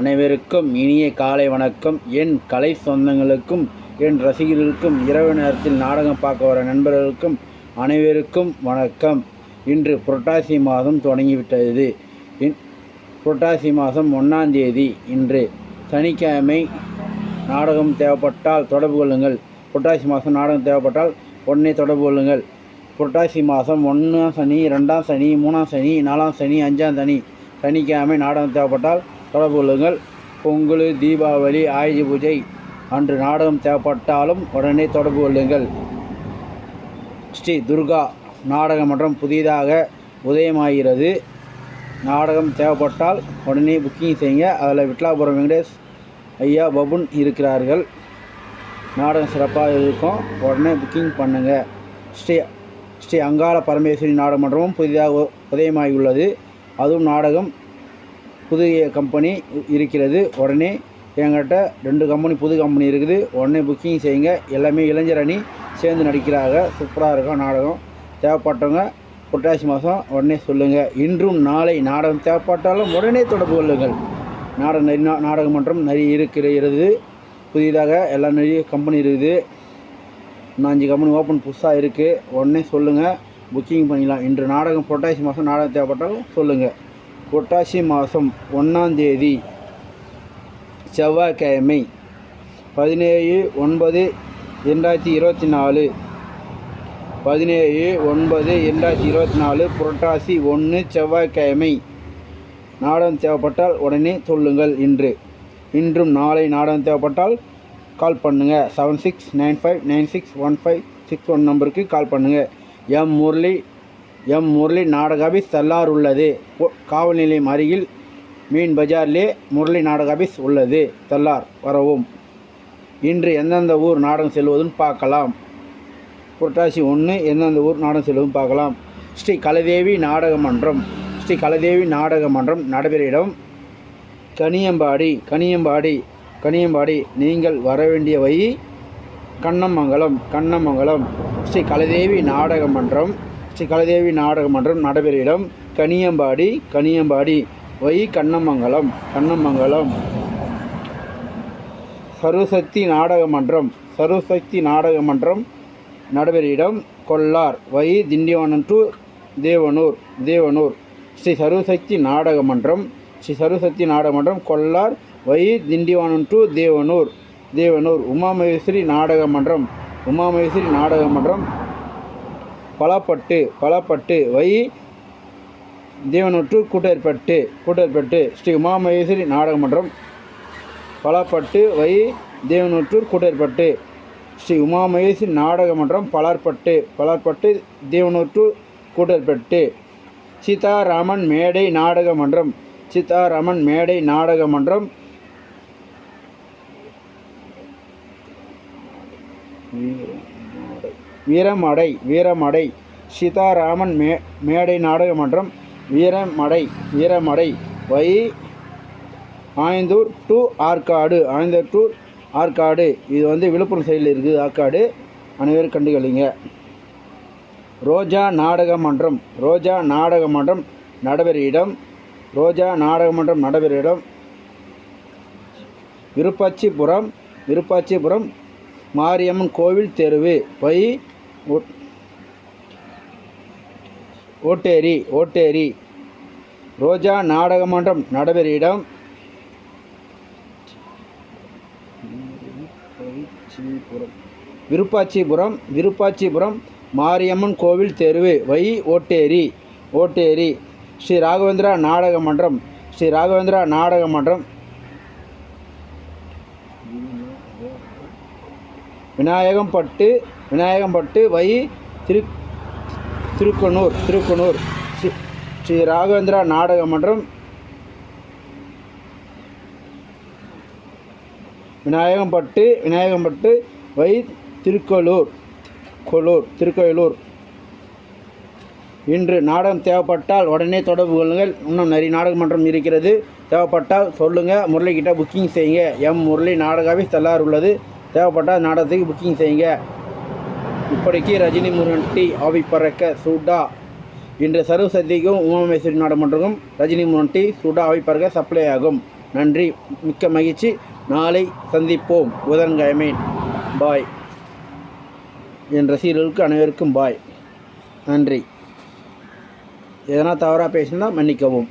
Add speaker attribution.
Speaker 1: அனைவருக்கும் இனிய காலை வணக்கம். என் கலை சொந்தங்களுக்கும் என் ரசிகர்களுக்கும் இரவு நேரத்தில் நாடகம் பார்க்க வர நண்பர்களுக்கும் அனைவருக்கும் வணக்கம். இன்று புரட்டாசி மாதம் தொடங்கிவிட்டது. இன் புரட்டாசி மாதம் ஒன்றாம் தேதி. இன்று சனிக்கிழமை நாடகம் தேவைப்பட்டால் தொடர்பு கொள்ளுங்கள். புரட்டாசி மாதம் நாடகம் தேவைப்பட்டால் உடனே தொடர்பு கொள்ளுங்கள். புரட்டாசி மாதம் ஒன்றாம் சனி ரெண்டாம் சனி மூணாம் சனி நாலாம் சனி அஞ்சாம் சனி சனிக்கிழமை நாடகம் தேவைப்பட்டால் தொடர்பு கொள்ளுங்கள். பொங்கல் தீபாவளி ஆயுத பூஜை அன்று நாடகம் தேவைப்பட்டாலும் உடனே தொடர்பு கொள்ளுங்கள். ஸ்ரீ துர்கா நாடக மன்றம் புதிதாக உதயமாகிறது. நாடகம் தேவைப்பட்டால் உடனே புக்கிங் செய்யுங்க. அதில் விட்லாபுரம் வெங்கடேஷ் ஐயா பபுன் இருக்கிறார்கள். நாடகம் சிறப்பாக இருக்கும். உடனே புக்கிங் பண்ணுங்கள் ஸ்ரீ ஸ்ரீ அங்காள பரமேஸ்வரி நாடகமன்றமும் புதிதாக உதயமாகி உதயமாகியுள்ளது. அதுவும் நாடகம் புதிய கம்பெனி இருக்கிறது. உடனே என்கிட்ட ரெண்டு கம்பெனி புது கம்பெனி இருக்குது. உடனே புக்கிங் செய்யுங்க. எல்லாமே இளைஞர் அணி சேர்ந்து நடிக்கிறாங்க. சூப்பராக இருக்கும் நாடகம். தேவைப்பட்டவங்க புரட்டாசி மாதம் உடனே சொல்லுங்கள் இன்றும் நாளை நாடகம் தேவைப்பட்டாலும் உடனே தொடர்பு கொள்ளுங்கள். நாடக நரி நாடக மன்றம் நிறைய இருக்கிறது. புதிதாக எல்லா நிறைய கம்பெனி இருக்குது. இன்னும் அஞ்சு கம்பெனி ஓப்பன் புதுசாக இருக்குது உடனே சொல்லுங்கள் புக்கிங் பண்ணிடலாம். இன்று நாடகம் புரட்டாசி மாதம் நாடகம் தேவைப்பட்டாலும் சொல்லுங்கள் புரட்டாசி மாதம் ஒன்றாந்தேதி செவ்வாய்க்கிழமை பதினேழு ஒன்பது ரெண்டாயிரத்தி இருபத்தி நாலு. பதினேழு ஒன்பது ரெண்டாயிரத்தி இருபத்தி நாலு புரட்டாசி ஒன்று செவ்வாய்க்கிழமை. நாடகம் தேவைப்பட்டால் உடனே சொல்லுங்கள் இன்று. இன்றும் நாளை நாடகம் தேவைப்பட்டால் கால் பண்ணுங்கள் seven six nine five nine six one five six one நம்பருக்கு கால் பண்ணுங்கள் எம் முரளி எம் முரளி நாடக ஆபீஸ் உள்ளது. காவல் நிலையம் அருகில் மீன் பஜார்லே முரளி நாடக ஆபீஸ் உள்ளது. சல்லார் வரவும். இன்று எந்தெந்த ஊர் நாடகம் செல்வதுன்னு பார்க்கலாம். புரட்டாசி ஒன்று எந்தெந்த ஊர் நாடகம் செல்வதுன்னு பார்க்கலாம். ஸ்ரீ கலதேவி நாடக மன்றம். ஸ்ரீ கலதேவி நாடக மன்றம் நடைபெற இடம். கனியம்பாடி கனியம்பாடி கனியம்பாடி நீங்கள் வர வேண்டிய வழி கண்ணமங்கலம் கண்ணமங்கலம். ஸ்ரீ கலதேவி நாடக மன்றம். ஸ்ரீ கலைதேவி நாடக மன்றம் நடைபெற இடம் கனியம்பாடி கனியம்பாடி வை கண்ணமங்கலம் கண்ணமங்கலம். சருசக்தி நாடக மன்றம் சருசக்தி நாடக மன்றம் நடைபெற இடம் கொல்லார் வை திண்டிவனம் டு தேவனூர் தேவனூர். ஸ்ரீ சருசக்தி நாடக மன்றம் ஸ்ரீ சருசக்தி நாடக மன்றம் கொல்லார் வை திண்டிவனம் டு தேவனூர் தேவனூர். உமாமகேஸ்வரி நாடக மன்றம் உமாமகேஸ்வரி நாடக மன்றம் பலாப்பட்டு பலாப்பட்டு வை. தேவனொற்று கூட்டேற்பட்டு கூட்டேற்பட்டு ஸ்ரீ உமாமகேஸ்வரி நாடகமன்றம் பலாப்பட்டு வை. தேவனூற்றூர் கூட்டேற்பட்டு ஸ்ரீ உமாமகேஸ்வரி நாடக மன்றம். பலார்பட்டு பலார்பட்டு தேவனூற்றூர் கூட்டேற்பட்டு சீதாராமன் மேடை நாடக மன்றம். சீதாராமன் மேடை நாடக மன்றம். வீரமடை வீரமடை. சீதாராமன் மே மேடை நாடக மன்றம் Veeramadai Veeramadai. Via Ayandur to Arcot Ayandur to Arcot. இது வந்து விழுப்புரம் சைடில் இருக்குது ஆற்காடு. அனைவரும் கண்டுகளிங்க. ரோஜா நாடக மன்றம் ரோஜா நாடக மன்றம் நடைபெற இடம். ரோஜா நாடக மன்றம் நடைபெற இடம். விருப்பாச்சிபுரம் விருப்பாச்சிபுரம் மாரியம்மன் கோவில் தெருவு. வை ஓட்டேரி ஓட்டேரி. ரோஜா நாடக மன்றம் நடைபெற இடம் விருப்பாச்சிபுரம் விருப்பாச்சிபுரம் மாரியம்மன் கோவில் தெருவு. வை ஓட்டேரி ஓட்டேரி. ஸ்ரீ ராகவேந்திரா நாடக மன்றம் ஸ்ரீ ராகவேந்திரா நாடக மன்றம் விநாயகம்பட்டு விநாயகம்பட்டு வை திரு திருக்கனூர் திருக்கனூர். ஸ்ரீ ஸ்ரீ ராகவேந்திரா நாடக மன்றம். விநாயகம்பட்டு விநாயகம்பட்டு வை திருக்கலூர் கொலூர் திருக்கோயிலூர். இன்று நாடகம் தேவைப்பட்டால் உடனே தொடர்பு கொள்ளுங்கள். இன்னும் நிறைய நாடக மன்றம் இருக்கிறது. தேவைப்பட்டால் சொல்லுங்கள் முரளிக்கிட்ட புக்கிங் செய்யுங்க. எம் முரளி நாடகாவே தள்ளார் உள்ளது. தேவைப்பட்டால் நாடகத்துக்கு புக்கிங் செய்யுங்க. இப்படிக்கு ரஜினி முருகன் டி ஆவி பறக்க சூடா. இன்று சர்வசதிக்கும் உமாமேஸ்வரி நாடகமன்றமும் ரஜினி முருகன் டி சூடா ஆவி பறக்க சப்ளை ஆகும். நன்றி மிக்க மகிழ்ச்சி. நாளை சந்திப்போம். புதன்கிழமை. பாய் என் ரசிகர்களுக்கு அனைவருக்கும் பாய் நன்றி. எதனால் தவறாக பேசினா மன்னிக்கவும்.